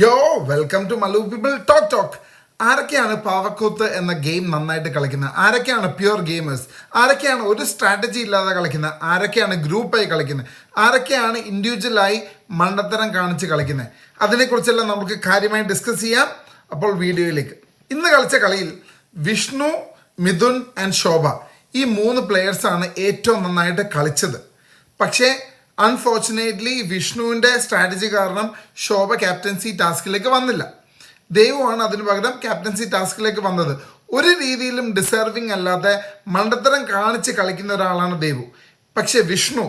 Yo welcome to Malu people talk talk ആരൊക്കെയാണ് പാവക്കൂത്ത് എന്ന ഗെയിം നന്നായിട്ട് കളിക്കുന്നത്? ആരൊക്കെയാണ് പ്യുവർ ഗെയിമേഴ്സ് ആരൊക്കെയാണ് ഒരു സ്ട്രാറ്റജി ഇല്ലാതെ കളിക്കുന്നത്? ആരൊക്കെയാണ് ഗ്രൂപ്പായി കളിക്കുന്നത്? ആരൊക്കെയാണ് ഇൻഡിവിജ്വലായി മണ്ടത്തരം കാണിച്ച് കളിക്കുന്നത്? അതിനെക്കുറിച്ചെല്ലാം നമുക്ക് കാര്യമായി ഡിസ്കസ് ചെയ്യാം. അപ്പോൾ വീഡിയോയിലേക്ക്. ഇന്ന് കളിച്ച കളിയിൽ വിഷ്ണു മിഥുൻ ആൻഡ് ശോഭ. ഈ മൂന്ന് പ്ലെയേഴ്സാണ് ഏറ്റവും നന്നായിട്ട് കളിച്ചത്. പക്ഷേ അൺഫോർച്ചുനേറ്റ്ലി വിഷ്ണുവിന്റെ സ്ട്രാറ്റജി കാരണം ശോഭ ക്യാപ്റ്റൻസി ടാസ്കിലേക്ക് വന്നില്ല. ദൈവമാണ് അതിന് പകരം ക്യാപ്റ്റൻസി ടാസ്കിലേക്ക് വന്നത്. ഒരു രീതിയിലും ഡിസേർവിങ് അല്ലാതെ മണ്ടത്തരം കാണിച്ച് കളിക്കുന്ന ഒരാളാണ് ദേവു. പക്ഷെ വിഷ്ണു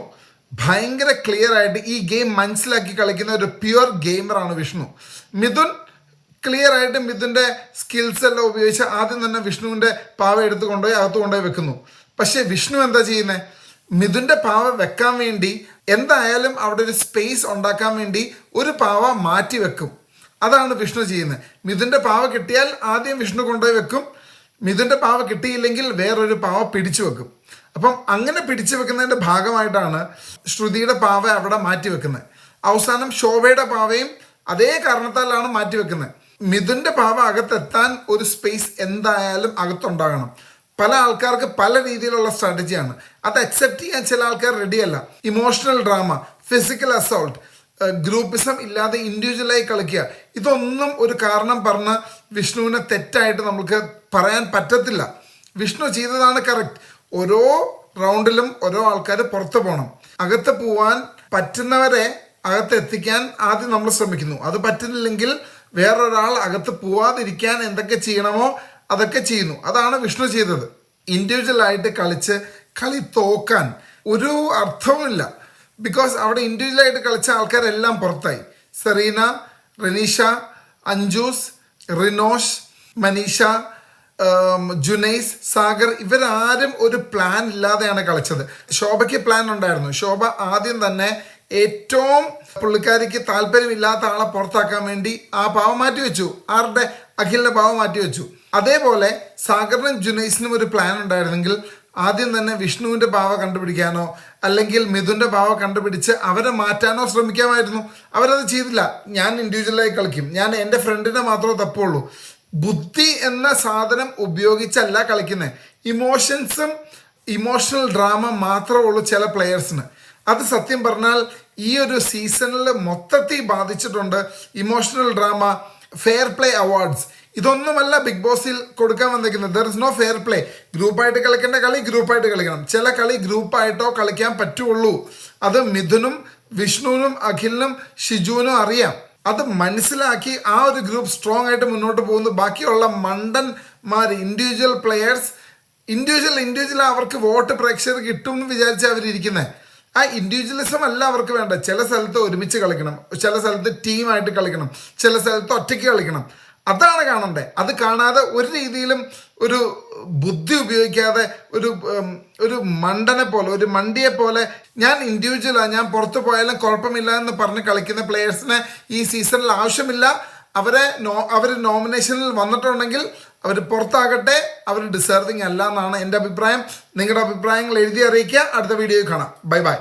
ഭയങ്കര ക്ലിയർ ആയിട്ട് ഈ ഗെയിം മനസ്സിലാക്കി കളിക്കുന്ന ഒരു പ്യുവർ ഗെയിമറാണ് വിഷ്ണു. മിഥുൻ ക്ലിയർ ആയിട്ട് മിഥുന്റെ സ്കിൽസ് എല്ലാം ഉപയോഗിച്ച് ആദ്യം തന്നെ വിഷ്ണുവിന്റെ പാവ എടുത്ത് കൊണ്ടുപോയി അകത്ത് കൊണ്ടുപോയി വെക്കുന്നു. പക്ഷേ വിഷ്ണു എന്താ ചെയ്യുന്നത് മിഥുന്റെ പാവ വെക്കാൻ വേണ്ടി എന്തായാലും അവിടെ ഒരു സ്പേസ് ഉണ്ടാക്കാൻ വേണ്ടി ഒരു പാവ മാറ്റി വെക്കും. അതാണ് വിഷ്ണു ചെയ്യുന്നത്. മിഥുന്റെ പാവ കിട്ടിയാൽ ആദ്യം വിഷ്ണു കൊണ്ടുപോയി വെക്കും. മിഥുന്റെ പാവ കിട്ടിയില്ലെങ്കിൽ വേറൊരു പാവ പിടിച്ചു വെക്കും. അപ്പം അങ്ങനെ പിടിച്ചു വെക്കുന്നതിന്റെ ഭാഗമായിട്ടാണ് ശ്രുതിയുടെ പാവ അവിടെ മാറ്റി വെക്കുന്നത്. അവസാനം ശോഭയുടെ പാവയും അതേ കാരണത്താലാണ് മാറ്റി വെക്കുന്നത്. മിഥുന്റെ പാവ അകത്തെത്താൻ ഒരു സ്പേസ് എന്തായാലും അകത്തുണ്ടാകണം. പല ആൾക്കാർക്ക് പല രീതിയിലുള്ള സ്ട്രാറ്റജിയാണ്. അത് അക്സെപ്റ്റ് ചെയ്യാൻ ചില ആൾക്കാർ റെഡിയല്ല emotional drama physical assault groupism ഇല്ലാതെ ഇൻഡിവിജ്വലായി കളിക്കുക. ഇതൊന്നും ഒരു കാരണം പറഞ്ഞ വിഷ്ണുവിനെ തെറ്റായിട്ട് നമുക്ക് പറയാൻ പറ്റത്തില്ല. വിഷ്ണു ചെയ്തതാണ് കറക്റ്റ് ഓരോ റൗണ്ടിലും ഓരോ ആൾക്കാർ പുറത്തു പോകണം അകത്ത് പോവാൻ പറ്റുന്നവരെ അകത്ത് എത്തിക്കാൻ ആദ്യം നമ്മൾ ശ്രമിക്കുന്നു. അത് പറ്റുന്നില്ലെങ്കിൽ വേറൊരാൾ അകത്ത് പോവാതിരിക്കാൻ എന്തൊക്കെ ചെയ്യണമോ അതൊക്കെ ചെയ്യുന്നു. അതാണ് വിഷ്ണു ചെയ്തത്. ഇൻഡിവിജ്വൽ ആയിട്ട് കളിച്ച് കളി തോക്കാൻ ഒരു അർത്ഥവുമില്ല. ബിക്കോസ് അവിടെ ഇൻഡിവിജ്വൽ ആയിട്ട് കളിച്ച ആൾക്കാരെല്ലാം പുറത്തായി. സെറീന റനീഷ അഞ്ജൂസ് റിനോഷ് മനീഷ ജുനൈസ് സാഗർ ഇവരാരും ഒരു പ്ലാൻ ഇല്ലാതെയാണ് കളിച്ചത്. ശോഭയ്ക്ക് പ്ലാൻ ഉണ്ടായിരുന്നു. ശോഭ ആദ്യം തന്നെ ഏറ്റവും പുള്ളിക്കാരിക്ക് താല്പര്യമില്ലാത്ത ആളെ പുറത്താക്കാൻ വേണ്ടി ആ ഭാവം മാറ്റി വെച്ചു ആരുടെ? അഖിലിന്റെ ഭാവം മാറ്റി വെച്ചു അതേപോലെ സാഗറിനും ജുനൈസിനും ഒരു പ്ലാൻ ഉണ്ടായിരുന്നെങ്കിൽ ആദ്യം തന്നെ വിഷ്ണുവിന്റെ ഭാവ കണ്ടുപിടിക്കാനോ അല്ലെങ്കിൽ മിഥുന്റെ ഭാവ കണ്ടുപിടിച്ച് അവരെ മാറ്റാനോ ശ്രമിക്കാമായിരുന്നു. അവരത് ചെയ്തില്ല. ഞാൻ ഇൻഡിവിജ്വലായി കളിക്കും. ഞാൻ എന്റെ ഫ്രണ്ടിനെ മാത്രമേ തപ്പുള്ളൂ. ബുദ്ധി എന്ന സാധനം ഉപയോഗിച്ചല്ല കളിക്കുന്നത് ഇമോഷൻസും ഇമോഷണൽ ഡ്രാമ മാത്രമേ ഉള്ളൂ ചില പ്ലെയേഴ്സിന് അത് സത്യം പറഞ്ഞാൽ ഈ ഒരു സീസണിൽ മൊത്തത്തിൽ ബാധിച്ചിട്ടുണ്ട് emotional drama fair play awards ഇതൊന്നുമല്ല ബിഗ് ബോസിൽ കൊടുക്കാൻ വന്നിരിക്കുന്നത്. There is no fair play ഗ്രൂപ്പായിട്ട് കളിക്കേണ്ട കളി ഗ്രൂപ്പായിട്ട് കളിക്കണം. ചില കളി ഗ്രൂപ്പായിട്ടോ കളിക്കാൻ പറ്റുള്ളൂ. അത് മിഥുനും വിഷ്ണുവിനും അഖിലിനും ഷിജുവിനും അറിയാം. അത് മനസ്സിലാക്കി ആ ഒരു ഗ്രൂപ്പ് സ്ട്രോങ് ആയിട്ട് മുന്നോട്ട് പോകുന്നു. ബാക്കിയുള്ള മണ്ടന്മാർ ഇൻഡിവിജ്വൽ പ്ലെയേഴ്സ് ഇൻഡിവിജ്വൽ ഇൻഡിവിജ്വൽ അവർക്ക് വോട്ട് പ്രേക്ഷകർ കിട്ടും എന്ന് വിചാരിച്ച് അവരിയ്ക്കുന്നത് ആ ഇൻഡിവിജ്വലിസം അല്ല അവർക്ക് വേണ്ട ചില സ്ഥലത്ത് ഒരുമിച്ച് കളിക്കണം. ചില സ്ഥലത്ത് ടീമായിട്ട് കളിക്കണം. ചില സ്ഥലത്ത് ഒറ്റയ്ക്ക് കളിക്കണം. അതാണ് കാണണ്ടേ. അത് കാണാതെ ഒരു രീതിയിലും ഒരു ബുദ്ധി ഉപയോഗിക്കാതെ ഒരു ഒരു മണ്ടനെ പോലെ ഒരു മണ്ടിയെ പോലെ ഞാൻ ഇൻഡിവിജ്വലാണ് ഞാൻ പുറത്തു പോയാലും കുഴപ്പമില്ല എന്ന് പറഞ്ഞ് കളിക്കുന്ന പ്ലെയേഴ്സിനെ ഈ സീസണിൽ ആവശ്യമില്ല. അവരെ നോ അവർ നോമിനേഷനിൽ വന്നിട്ടുണ്ടെങ്കിൽ അവർ പുറത്താകട്ടെ അവർ ഡിസേർവിങ് അല്ല എന്നാണ് എന്റെ അഭിപ്രായം. നിങ്ങളുടെ അഭിപ്രായങ്ങൾ എഴുതി അറിയിക്കുക. അടുത്ത വീഡിയോയിൽ കാണാം. Bye bye